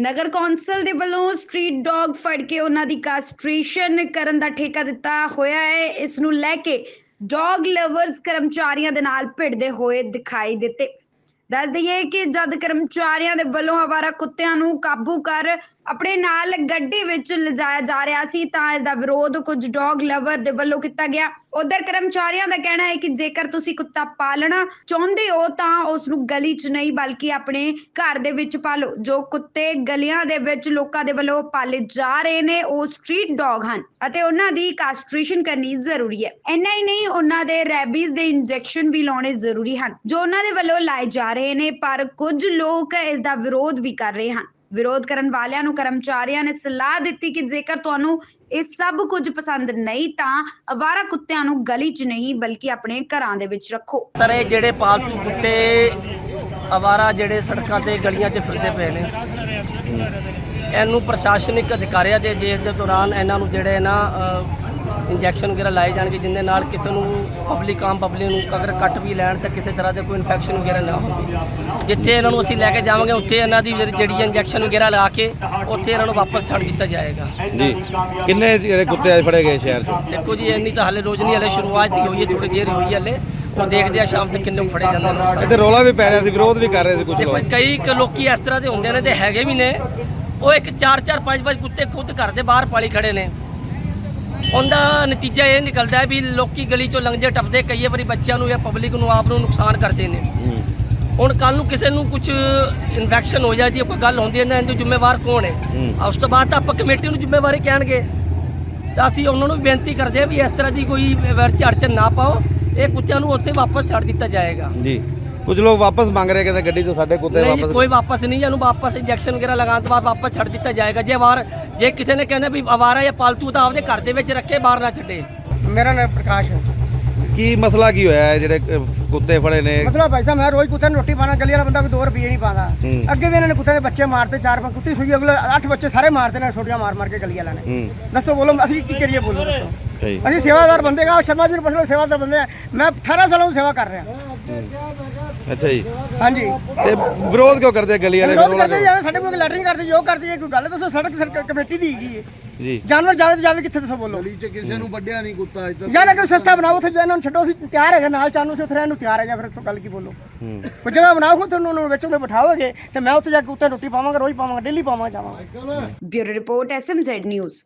ਨਗਰ council ਦੇ ਵੱਲੋਂ street dog ਫੜ ਕੇ ਉਹਨਾਂ ਦੀ ਕਾਸਟ੍ਰੇਸ਼ਨ ਕਰਨ ਦਾ ਠੇਕਾ ਦਿੱਤਾ ਹੋਇਆ ਹੈ। ਇਸ ਨੂੰ ਲੈ ਕੇ ਡੌਗ ਲਵਰਸ ਕਰਮਚਾਰੀਆਂ ਦੇ ਨਾਲ ਭਿੜਦੇ ਹੋਏ ਦਿਖਾਈ ਦਿੱਤੇ। ਦੱਸ ਦਈਏ ਕਿ ਜਦ ਕਰਮਚਾਰੀਆਂ ਦੇ ਵੱਲੋਂ ਆਵਾਰਾ ਕੁੱਤਿਆਂ ਨੂੰ ਕਾਬੂ ਕਰ ਆਪਣੇ ਨਾਲ ਗੱਡੀ ਵਿੱਚ ਲਿਜਾਇਆ ਜਾ ਰਿਹਾ ਸੀ, ਤਾਂ ਇਸ ਦਾ ਵਿਰੋਧ ਕੁਝ ਡੌਗ ਲਵਰ ਦੇ ਵੱਲੋਂ ਕੀਤਾ ਗਿਆ। ਉਧਰ ਕਰਮਚਾਰੀਆਂ ਦਾ ਕਹਿਣਾ ਹੈ ਕਿ ਜੇਕਰ ਤੁਸੀਂ ਕੁੱਤਾ ਪਾਲਣਾ ਚਾਹੁੰਦੇ ਹੋ, ਤਾਂ ਉਸ ਨੂੰ ਗਲੀ 'ਚ ਨਹੀਂ, ਬਲਕਿ ਆਪਣੇ ਘਰ ਦੇ ਵਿੱਚ ਪਾਲੋ। ਜੋ ਕੁੱਤੇ ਗਲੀਆਂ ਦੇ ਵਿੱਚ ਲੋਕਾਂ ਦੇ ਵੱਲੋਂ ਪਾਲੇ ਜਾ ਰਹੇ ਨੇ, ਉਹ ਸਟਰੀਟ ਡੌਗ ਹਨ ਅਤੇ ਉਹਨਾਂ ਦੀ ਕਾਸਟ੍ਰੇਸ਼ਨ ਕਰਨੀ ਜ਼ਰੂਰੀ ਹੈ। ਇੰਨਾ ਹੀ ਨਹੀਂ, ਉਹਨਾਂ ਦੇ ਰੈਬੀਜ਼ ਦੇ ਇੰਜੈਕਸ਼ਨ ਵੀ ਲਾਉਣੇ ਜ਼ਰੂਰੀ ਹਨ, ਜੋ ਉਹਨਾਂ ਦੇ ਵੱਲੋਂ ਲਾਏ ਜਾ ਰਹੇ ਨੇ, ਪਰ ਕੁਝ ਲੋਕ ਇਸ ਦਾ ਵਿਰੋਧ ਵੀ ਕਰ ਰਹੇ ਹਨ। ਵਿਰੋਧ ਕਰਨ ਵਾਲਿਆਂ ਨੂੰ, ਕਰਮਚਾਰੀਆਂ ਨੇ ਸਲਾਹ ਦਿੱਤੀ ਕਿ ਜੇਕਰ ਤੁਹਾਨੂੰ ਇਹ ਸਭ ਕੁਝ ਪਸੰਦ ਨਹੀਂ ਤਾਂ ਅਵਾਰਾ ਕੁੱਤਿਆਂ ਨੂੰ ਗਲੀ 'ਚ ਨਹੀਂ, ਬਲਕਿ ਆਪਣੇ ਘਰਾਂ ਦੇ ਵਿੱਚ ਰੱਖੋ। ਸਰ, ਇਹ ਜਿਹੜੇ ਪਾਲਤੂ ਕੁੱਤੇ, ਅਵਾਰਾ ਜਿਹੜੇ ਸੜਕਾਂ ਤੇ ਗਲੀਆਂ 'ਚ ਫਿਰਦੇ ਪਏ ਨੇ, ਇਹਨੂੰ ਪ੍ਰਸ਼ਾਸਨਿਕ ਅਧਿਕਾਰੀਆਂ ਦੇ ਦੇਸ਼ ਦੇ ਦੌਰਾਨ ਇਹਨਾਂ ਨੂੰ ਜਿਹੜੇ ਨਾ ਇੰਜੈਕਸ਼ਨ ਵਗੈਰਾ ਲਾਏ ਜਾਣਗੇ ਜਿੰਦੇ ਨਾਲ ਕਿਸੇ ਨੂੰ ਪਬਲਿਕ ਆਮ ਪਬਲਿਕ ਨੂੰ ਅਗਰ ਕੱਟ ਵੀ ਲੈਣ ਤਾਂ ਕਿਸੇ ਤਰ੍ਹਾਂ ਦੇ ਕੋਈ ਇਨਫੈਕਸ਼ਨ ਵਗੈਰਾ ਨਾ ਹੋਵੇ। ਜਿੱਥੇ ਇਹਨਾਂ ਨੂੰ ਅਸੀਂ ਲੈ ਕੇ ਜਾਵਾਂਗੇ ਉੱਥੇ ਇਹਨਾਂ ਦੀ ਜਿਹੜੀ- ਇੰਜੈਕਸ਼ਨ ਵਗੈਰਾ ਲਾ ਕੇ ਉੱਥੇ ਇਹਨਾਂ ਨੂੰ ਵਾਪਸ ਛੱਡ ਦਿੱਤਾ ਜਾਏਗਾ। ਜੀ। ਕਿੰਨੇ ਜਿਹੜੇ ਕੁੱਤੇ ਅੱਜ ਫੜੇ ਗਏ ਸ਼ਹਿਰ 'ਚ? ਦੇਖੋ ਜੀ ਇੰਨੀ ਤਾਂ ਹਾਲੇ ਰੋਜ਼ ਨਹੀਂ ਹਲੇ ਸ਼ੁਰੂਆਤ ਹੀ ਹੋਈ ਹੈ ਥੋੜੀ ਦੇਰ ਹੋਈ ਹੈ ਹਲੇ। ਉਹ ਦੇਖਦੇ ਆ ਸ਼ਾਮ ਤੱਕ ਕਿੰਨੇ ਫੜੇ ਜਾਂਦੇ ਨੇ ਇੱਥੇ ਰੋਲਾ ਵੀ ਪੈ ਰਿਹਾ ਸੀ ਵਿਰੋਧ ਵੀ ਕਰ ਰਹੇ ਸੀ ਕੁਝ ਲੋਕ। ਕਈ ਕੁ ਲੋਕੀ ਇਸ ਤਰ੍ਹਾਂ ਦੇ ਹੁੰਦੇ ਨੇ ਤੇ ਹੈਗੇ ਵੀ ਨੇ। ਉਹ ਇੱਕ 4-4 5-5 ਕੁੱਤੇ ਖੁਦ ਘਰ ਦੇ ਬਾਹਰ ਪਾਲੀ ਖੜੇ ਨੇ। ਉਹਦਾ ਨਤੀਜਾ ਇਹ ਨਿਕਲਦਾ ਹੈ ਵੀ ਲੋਕੀ ਗਲੀ ਚੋਂ ਲੰਘਦੇ ਟੱਪਦੇ ਕਈ ਵਾਰੀ ਬੱਚਿਆਂ ਨੂੰ ਜਾਂ ਪਬਲਿਕ ਨੂੰ ਆਪ ਨੂੰ ਨੁਕਸਾਨ ਕਰਦੇ ਨੇ। ਹੁਣ ਕੱਲ ਨੂੰ ਕਿਸੇ ਨੂੰ ਕੁਝ ਇਨਫੈਕਸ਼ਨ ਹੋ ਜਾਂਦੀ ਹੈ ਕੋਈ ਗੱਲ ਹੁੰਦੀ ਹੈ ਨਾ ਇਹਦੇ ਜ਼ਿੰਮੇਵਾਰ ਕੌਣ ਹੈ। ਆ ਉਸ ਤੋਂ ਬਾਅਦ ਤਾਂ ਆਪਾਂ ਕਮੇਟੀ ਨੂੰ ਜ਼ਿੰਮੇਵਾਰੀ ਕਹਿਣਗੇ। ਤਾਂ ਅਸੀਂ ਉਹਨਾਂ ਨੂੰ ਬੇਨਤੀ ਕਰਦੇ ਹਾਂ ਵੀ ਇਸ ਤਰ੍ਹਾਂ ਦੀ ਕੋਈ ਵਿਰਚ ਅੜਚਨ ਨਾ ਪਾਓ ਇਹ ਕੁੱਤਿਆਂ ਨੂੰ ਉੱਥੇ ਵਾਪਸ ਛੱਡ ਦਿੱਤਾ ਜਾਏਗਾ। ਜੀ। ਕੁਝ ਲੋਕ ਵਾਪਸ ਮੰਗ ਰਹੇ ਕਹਿੰਦੇ ਗੱਡੀ 'ਚੋਂ ਸਾਡੇ ਕੁੱਤੇ ਨਹੀਂ ਜੀ, ਵਾਪਸ ਕੋਈ ਵਾਪਸ ਨਹੀਂ ਇਹਨੂੰ ਵਾਪਸ ਇੰਜੈਕਸ਼ਨ ਵਗੈਰਾ ਲਗਾਉਣ ਤੋਂ ਬਾਅਦ ਵਾਪਸ ਛੱਡ ਦਿੱਤਾ ਜਾਏਗਾ। ਜੇ ਵਾਰ ਜੇ ਕਿਸੇ ਨੇ ਕਹਿੰਦਾ ਵੀ ਅਵਾਰਾ ਜਾਂ ਪਾਲਤੂ ਤਾਂ ਆਪਦੇ ਘਰ ਦੇ ਵਿੱਚ ਰੱਖੇ ਬਾਹਰ ਨਾ ਛੱਡੇ। ਮੇਰਾ ਨਾਮ ਪ੍ਰਕਾਸ਼ ਹੈ। ਕੀ ਮਸਲਾ ਕੀ ਹੋਇਆ ਹੈ? ਜਿਹੜੇ ਕੁੱਤੇ ਫੜੇ ਨੇ। ਮਸਲਾ ਭਾਈ ਸਾਹਿਬ ਮੈਂ ਰੋਜ਼ ਕੁੱਤੇ ਨੂੰ ਰੋਟੀ ਪਾਣਾ ਗਲੀ ਵਾਲਾ ਬੰਦਾ ਕੋਈ 2 ਰੁਪਏ ਨਹੀਂ ਪਾਉਂਦਾ। ਹੂੰ। ਅੱਗੇ ਵੀ ਇਹਨਾਂ ਨੇ ਕੁੱਤੇ ਦੇ ਬੱਚੇ ਮਾਰਤੇ ਚਾਰ ਪੰਜ ਕੁੱਤੀ ਸੂਈ ਅਗਲੇ 8 ਬੱਚੇ ਸਾਰੇ ਮਾਰਤੇ ਨੇ ਛੋਟੀਆਂ ਮਾਰ ਮਾਰ ਕੇ ਗਲੀ ਵਾਲਿਆਂ ਨੇ। ਹੂੰ। ਦੱਸੋ ਬੋਲੋ ਅਸੀਂ ਕੀ ਕਰੀਏ ਬੋਲੋ ਦੱਸੋ। ਸਹੀ। ਅਸੀਂ ਸੇਵਾਦਾਰ ਬੰਦੇ ਗਾ ਸ਼ਰਮਾ ਜੀ ਨੂੰ ਪੁੱਛ ਲਓ ਸੇਵਾਦਾਰ ਬੰਦੇ ਆ। ਮੈਂ 18 ਸਾਲਾਂ ਤੋਂ ਸੇਵਾ ਕਰ ਰਿਹਾ। ਅੱਛਾ ਜੀ। ਹਾਂਜੀ। ਤੇ ਵਿਰੋਧ ਕਿਉਂ ਕਰਦੇ ਗਲੀ ਵਾਲੇ? ਵਿਰੋਧ ਕਰਦੇ? ਜਾਵੇ ਸਾਡੇ ਕੋਲ ਲੈਟਰਿੰਗ ਕਰਦੇ ਜੋ ਕਰਦੀ ਹੈ ਕੋਈ ਗੱਲ ਦੱਸੋ ਸੜਕ ਸਰਕਾਰ ਕਮੇਟੀ ਦੀ ਹੈਗੀ ਹੈ ਜੀ। ਜਾਨਵਰ ਜਾਵੇ ਤਾਂ ਜਾਵੇ ਕਿੱਥੇ ਦੱਸੋ ਬੋਲੋ। ਗਲੀ ਚ ਕਿਸੇ ਨੂੰ ਵੱਢਿਆ ਨਹੀਂ ਕੁੱਤਾ ਅੱਜ ਤੱਕ ਜਾਂ ਨਾ ਕੋਈ ਸਸਤਾ ਬਣਾਓ ਉੱਥੇ ਇਹਨਾਂ ਨੂੰ ਛੱਡੋ ਅਸੀਂ ਤਿਆਰ ਹੈਗੇ ਨਾਲ ਚਾਨੂੰ ਅਸੀਂ ਉੱਥੇ ਰਹਿਣ ਨੂੰ ਤਿਆਰ ਹੈਗੇ ਫਿਰ ਗੱਲ ਕੀ ਬੋਲੋ। ਹੂੰ। ਕੋਈ ਜਗ੍ਹਾ ਬਣਾਓ ਖੁਦ ਤੁਹਾਨੂੰ ਉਹਨੂੰ ਵਿੱਚ ਬਿਠਾਓਗੇ ਤੇ ਮੈਂ ਉੱਥੇ ਜਾ ਕੇ ਉੱਤੇ ਰੋਟੀ ਪਾਵਾਂਗਾ ਰੋਜ਼ ਪਾਵਾਂਗਾ ਡੇਲੀ ਪਾਵਾਂਗਾ ਜਾਵਾਂਗਾ। Bureau report SMZ news